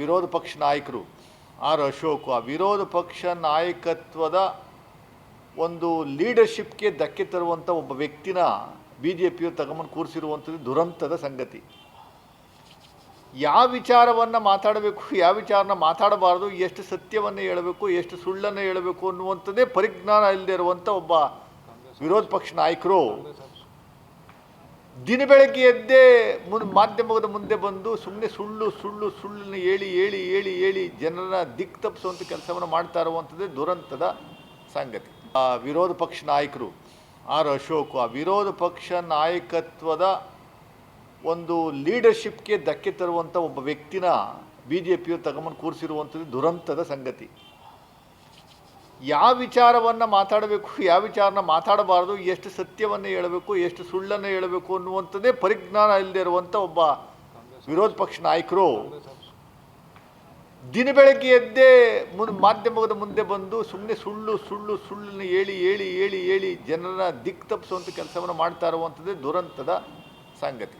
ವಿರೋಧ ಪಕ್ಷ ನಾಯಕರು, ಆರ್ ಅಶೋಕ್, ಆ ವಿರೋಧ ಪಕ್ಷ ನಾಯಕತ್ವದ ಒಂದು ಲೀಡರ್ಶಿಪ್ಗೆ ಧಕ್ಕೆ ತರುವಂಥ ಒಬ್ಬ ವ್ಯಕ್ತಿನ ಬಿ ಜೆ ಪಿಯವರು ತಗೊಂಬಂದು ಕೂರಿಸಿರುವಂಥದ್ದು ದುರಂತದ ಸಂಗತಿ. ಯಾವ ವಿಚಾರವನ್ನು ಮಾತಾಡಬೇಕು, ಯಾವ ವಿಚಾರನ ಮಾತಾಡಬಾರ್ದು, ಎಷ್ಟು ಸತ್ಯವನ್ನು ಹೇಳಬೇಕು, ಎಷ್ಟು ಸುಳ್ಳನ್ನು ಹೇಳಬೇಕು ಅನ್ನುವಂಥದ್ದೇ ಪರಿಜ್ಞಾನ ಇಲ್ಲದೆ ಇರುವಂಥ ಒಬ್ಬ ವಿರೋಧ ಪಕ್ಷ ನಾಯಕರು ದಿನ ಬೆಳಗ್ಗೆ ಎದ್ದೇ ಮುನ್ ಮಾಧ್ಯಮದ ಮುಂದೆ ಬಂದು ಸುಮ್ಮನೆ ಸುಳ್ಳು ಸುಳ್ಳು, ಸುಳ್ಳನ್ನು ಹೇಳಿ ಹೇಳಿ ಹೇಳಿ ಹೇಳಿ ಜನರ ದಿಕ್ ತಪ್ಪಿಸುವಂಥ ಕೆಲಸವನ್ನು ಮಾಡ್ತಾ ಇರುವಂಥದ್ದೇ ದುರಂತದ ಸಂಗತಿ. ಆ ವಿರೋಧ ಪಕ್ಷ ನಾಯಕರು, ಆರ್ ಅಶೋಕ್, ಆ ವಿರೋಧ ಪಕ್ಷ ನಾಯಕತ್ವದ ಒಂದು ಲೀಡರ್ಶಿಪ್ಗೆ ಧಕ್ಕೆ ತರುವಂಥ ಒಬ್ಬ ವ್ಯಕ್ತಿನ ಬಿ ಜೆ ಪಿಯು ತಗೊಂಬಂದು ಕೂರಿಸಿರುವಂಥದ್ದು ದುರಂತದ ಸಂಗತಿ. ಯಾವ ವಿಚಾರವನ್ನು ಮಾತಾಡಬೇಕು, ಯಾವ ವಿಚಾರನ ಮಾತಾಡಬಾರ್ದು, ಎಷ್ಟು ಸತ್ಯವನ್ನು ಹೇಳಬೇಕು, ಎಷ್ಟು ಸುಳ್ಳನ್ನು ಹೇಳಬೇಕು ಅನ್ನುವಂಥದ್ದೇ ಪರಿಜ್ಞಾನ ಇಲ್ಲದೆ ಇರುವಂಥ ಒಬ್ಬ ವಿರೋಧ ಪಕ್ಷ ನಾಯಕರು ದಿನ ಬೆಳಗ್ಗೆ ಎದ್ದೇ ಮುನ್, ಮಾಧ್ಯಮದ ಮುಂದೆ ಬಂದು ಸುಮ್ಮನೆ ಸುಳ್ಳು ಸುಳ್ಳು, ಸುಳ್ಳನ್ನು ಹೇಳಿ ಹೇಳಿ ಹೇಳಿ ಹೇಳಿ ಜನರನ್ನ ದಿಕ್ ತಪ್ಪಿಸುವಂಥ ಕೆಲಸವನ್ನು ಮಾಡ್ತಾ ಇರುವಂಥದ್ದೇ ದುರಂತದ ಸಂಗತಿ.